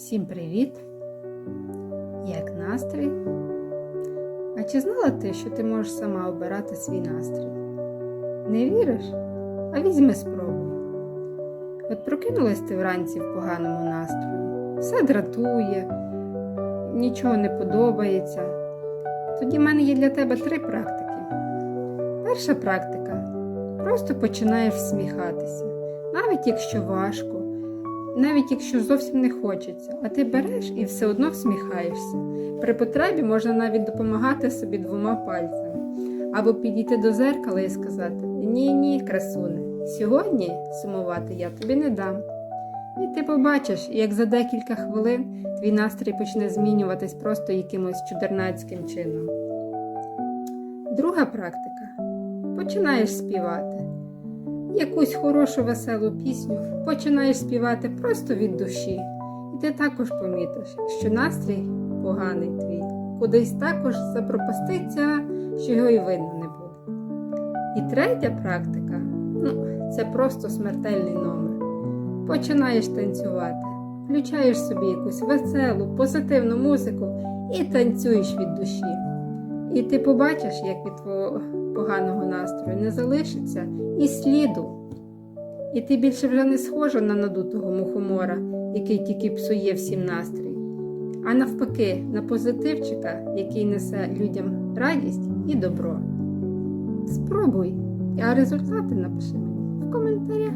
Всім привіт! Як настрій? А чи знала ти, що ти можеш сама обирати свій настрій? Не віриш? А візьми спробуй. От прокинулась ти вранці в поганому настрої, все дратує, нічого не подобається. Тоді в мене є для тебе три практики. Перша практика просто починаєш всміхатися, навіть якщо важко навіть якщо зовсім не хочеться, а ти береш і все одно всміхаєшся. При потребі можна навіть допомагати собі двома пальцями, або підійти до зеркала і сказати: Ні, ні, красуне, сьогодні сумувати я тобі не дам. І ти побачиш, як за декілька хвилин твій настрій почне змінюватись просто якимось чудернацьким чином. Друга практика починаєш співати якусь хорошу веселу пісню, починаєш співати просто від душі, і ти також помітиш, що настрій поганий твій, кудись також запропаститься, що його і видно не буде. І третя практика ну, це просто смертельний номер. Починаєш танцювати, включаєш собі якусь веселу, позитивну музику і танцюєш від душі. І ти побачиш, як від твого поганого настрою не залишиться і сліду. І ти більше вже не схожа на надутого мухомора, який тільки псує всім настрій, а навпаки, на позитивчика, який несе людям радість і добро. Спробуй, а результати напиши мені в коментарях.